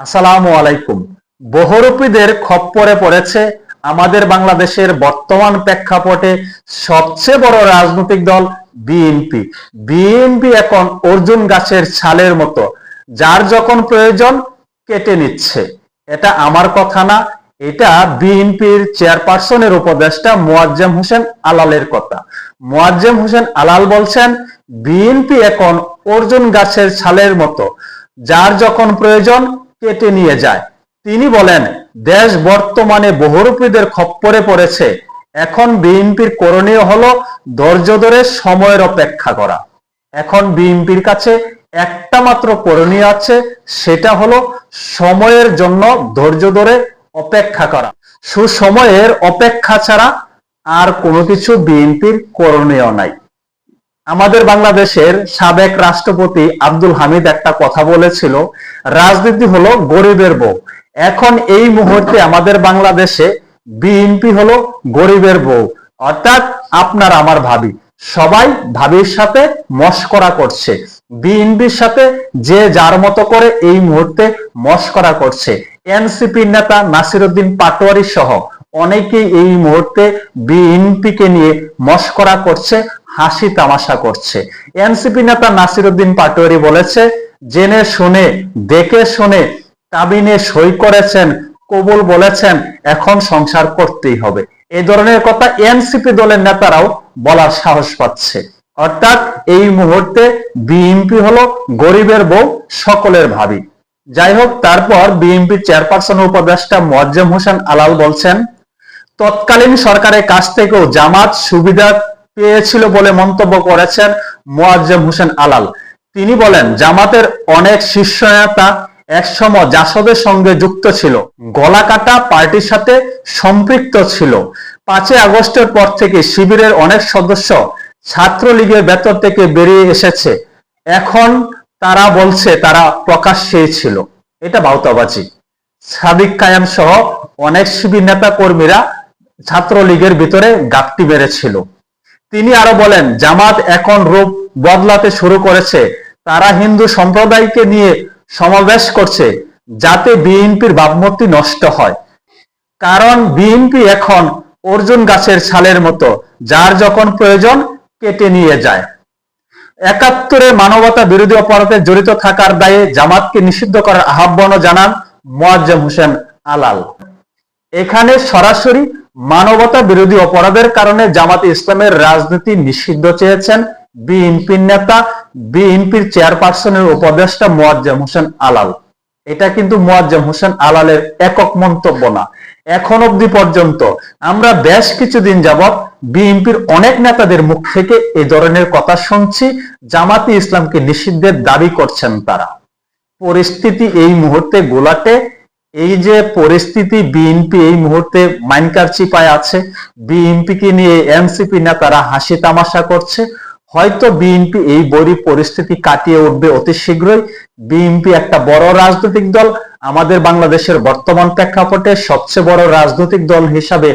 আসসালামু আলাইকুম। বহুরূপীদের খপ্পরে পড়েছে আমাদের বাংলাদেশের বর্তমান প্রেক্ষাপটে সবচেয়ে বড় রাজনৈতিক দল বিএনপি। বিএনপি এখন অর্জুন গাছের ছালের মতো, যার যখন প্রয়োজন কেটে নিচ্ছে। এটা আমার কথা না, এটা বিএনপির চেয়ারপারসনের উপদেষ্টা মোয়াজ্জেম হোসেন আলালের কথা। মোয়াজ্জেম হোসেন আলাল বলছেন, বিএনপি এখন অর্জুন গাছের ছালের মতো, যার যখন প্রয়োজন কেটে নিয়ে যায়। তিনি বলেন, দেশ বর্তমানে বহুরূপীদের খপ্পরে পড়েছে। এখন বিএনপির করণীয় হলো ধৈর্য ধরে সময়ের অপেক্ষা করা। এখন বিএনপির কাছে একটা মাত্র করণীয় আছে, সেটা হলো সময়ের জন্য ধৈর্য ধরে অপেক্ষা করা। সুসময়ের অপেক্ষা ছাড়া আর কোনো কিছু বিএনপির করণীয় নাই। আমাদের বাংলাদেশের সাবেক রাষ্ট্রপতি আব্দুল হামিদ একটা কথা বলেছিল, রাজনীতি হলো গরিবের বউ এখন এই মুহূর্তে আমাদের বাংলাদেশে বিএনপি হলো গরিবের বউ অর্থাৎ আপনার আমার ভাবি, সবাই ভাবির সাথে মস্করা করছে। বিএনপির সাথে যে যার মতো করে এই মুহূর্তে মস্করা করছে। এনসিপি নেতা নাসিরুদ্দিন পাটোয়ারি সহ অনেকেই এই মুহূর্তে বিএনপি কে নিয়ে মস্করা করছে, হাসি তামাশা করছে। এনসিপি নেতা নাসিরুদ্দিন পাটোয়ারি বলেছে, জেনে শুনে, দেখে শুনে কাবিনে সই করেছেন, কবুল বলেছেন, এখন সংসার করতেই হবে। এই ধরনের কথা এনসিপি দলের নেতারাও বলার সাহস পাচ্ছে। অর্থাৎ এই মুহূর্তে বিএনপি হলো গরিবের বউ, সকলের ভাবি। যাই হোক, তারপর বিএনপি চেয়ারপারসন উপদেষ্টা মোয়াজ্জেম হোসেন আলাল বলছেন তৎকালীন সরকারের কাছ থেকেও জামাত সুবিধা পেয়েছিল বলে মন্তব্য করেছেন মোয়াজ্জেম হোসেন আলাল। তিনি বলেন, জামাতের অনেক শীর্ষ নেতা একসময় জাসদের সঙ্গে যুক্ত ছিল, গলা কাটা পার্টির সাথে সম্পৃক্ত ছিল। পাঁচই আগস্টের পর থেকে শিবিরের অনেক সদস্য ছাত্রলীগের ভেতর থেকে বেরিয়ে এসেছে। এখন তারা বলছে, তারা প্রকাশ্যেই ছিল। এটা বাউতাবাজি। সাদিক কায়াম সহ অনেক শিবির নেতা কর্মীরা ছাত্রলীগের ভিতরে গাপটি বেড়েছিল। তিনি আরও বলেন, জামাত এখন রূপ বদলাতে শুরু করেছে। তারা হিন্দু সম্প্রদায়কে নিয়ে সমাবেশ করছে যাতে বিএনপির ভাবমূর্তি নষ্ট হয়। কারণ বিএনপি এখন অর্জুন গাছের ছালের মতো, যার যখন প্রয়োজন কেটে নিয়ে যায়। একাত্তরে মানবতা বিরোধী অপরাধে জড়িত থাকার দায়ে জামাতকে নিষিদ্ধ করার আহ্বানও জানান মোয়াজ্জেম হোসেন আলাল। এখানে সরাসরি মানবতা বিরোধী অপরাধের কারণে জামাত ইসলামের রাজনীতি নিষিদ্ধ চেয়েছেন বিএনপির নেতা, বিএনপির চেয়ারপারসনের উপদেষ্টা মোয়াজ্জেম হোসেন আলাল। এটা কিন্তু মোয়াজ্জেম হোসেন আলালের একক মন্তব্য না। এখন অবধি পর্যন্ত আমরা বেশ কিছুদিন যাবৎ বিএনপির অনেক নেতাদের মুখ থেকে এই ধরনের কথা শুনছি, জামাতি ইসলামকে নিষিদ্ধের দাবি করছেন তারা। পরিস্থিতি এই মুহূর্তে গোলাটে এই যে পরিস্থিতি বিএনপি এই মুহূর্তে মাইনকার চিপায় আছে বিএনপি কে নিয়ে এনসিপি নেতারা হাসি তামাশা করছে। হয়তো বিএনপি এই বড়ি পরিস্থিতি কাটিয়ে উঠবে অতি শীঘ্রই। বিএনপি একটা বড় রাজনৈতিক দল, আমাদের বাংলাদেশের বর্তমান প্রেক্ষাপটে সবচেয়ে বড় রাজনৈতিক দল হিসাবে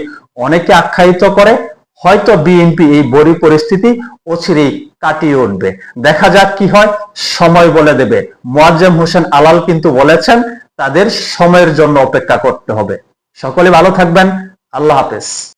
অনেকে আখ্যায়িত করে, হয়তো বিএনপি এই বড়ি পরিস্থিতি অচিরেই কাটিয়ে উঠবে। দেখা যাক কি হয়, সময় বলে দেবে। মোয়াজ্জেম হোসেন আলাল কিন্তু বলেছেন তাদের সময়ের জন্য অপেক্ষা করতে হবে। সকলে ভালো থাকবেন। আল্লাহ হাফেজ।